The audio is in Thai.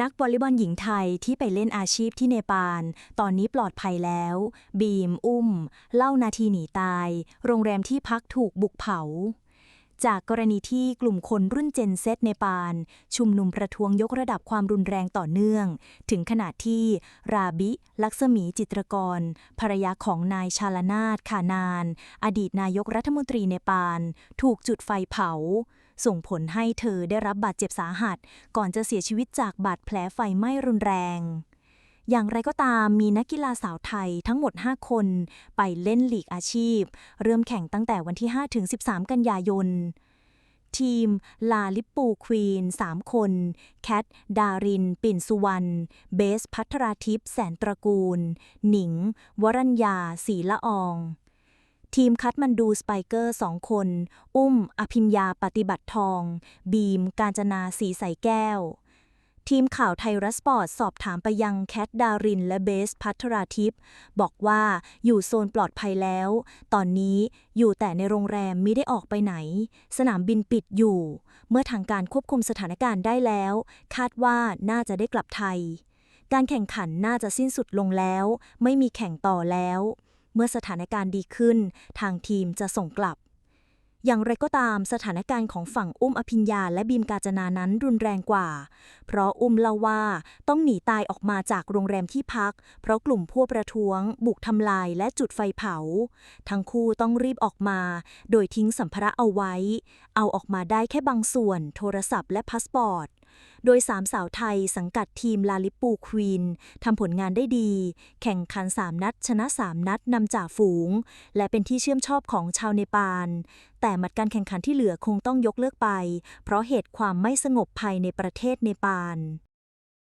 นักวอลเลย์บอลหญิงไทยที่ไปเล่นอาชีพที่เนปาล ตอนนี้ปลอดภัยแล้ว บีม อุ้ม เล่านาทีหนีตาย โรงแรมที่พักถูกบุกเผา จากกรณีที่กลุ่มคนรุ่นเจนเซตเนปาลชุมนุมประท้วงยกระดับความรุนแรงต่อเนื่อง ถึงขนาดที่ราบิ ลักษมีจิตรกร ภรรยาของนายชาลนาตขานาน อดีตนายกรัฐมนตรีเนปาลถูกจุดไฟเผา ส่งผลให้เธอได้รับบาดเจ็บสาหัส ก่อนจะเสียชีวิตจากบาดแผลไฟไหม้รุนแรง อย่างไรก็ตามมีนักกีฬาสาวไทยทั้งหมด 5 คนไปเล่นลีกอาชีพ เริ่มแข่งตั้งแต่วันที่5-13 กันยายน ทีม ลาลิปปูควีน 3 คน แคท ดาริน ปิ่นสุวรรณ เบส พัทราทิพย์แสนตระกูล หนิง วรัญญาศรีละอองทีมคัดมันดูสไปเกอร์สองคน อุ้ม อภิญญาปฏิบัติทอง บีม กาญจนาสีใสแก้ว ทีมข่าวไทยรัฐสปอร์ตสอบถามไปยังแคทดาริน และเบสพัทราทิพย์บอกว่าอยู่โซนปลอดภัยแล้ว ตอนนี้อยู่แต่ในโรงแรมไม่ได้ออกไปไหน สนามบินปิดอยู่ เมื่อทางการควบคุมสถานการณ์ได้แล้ว คาดว่าน่าจะได้กลับไทย การแข่งขันน่าจะสิ้นสุดลงแล้ว ไม่มีแข่งต่อแล้ว เมื่อสถานการณ์ดีขึ้น ทางทีมจะส่งกลับ อย่างไรก็ตามสถานการณ์ของฝั่งอุ้มอภิญญาและบีมกาจนานั้นรุนแรงกว่า เพราะอุ้มเล่าว่าต้องหนีตายออกมาจากโรงแรมที่พัก เพราะกลุ่มพวกประท้วง บุกทำลายและจุดไฟเผา ทั้งคู่ต้องรีบออกมา โดยทิ้งสัมภาระเอาไว้ เอาออกมาได้แค่บางส่วน โทรศัพท์และพาสปอร์ต โดยสามสาวไทยสังกัดทีมลาลิปูควีนทำผลงานได้ดี แข่งขัน 3 นัด ชนะ 3 นัดนำจ่าฝูง และเป็นที่เชื่อมชอบของชาวเนปาล แต่แมัดการแข่งขันที่เหลือคงต้องยกเลิกไป เพราะเหตุความไม่สงบภายในประเทศเนปาล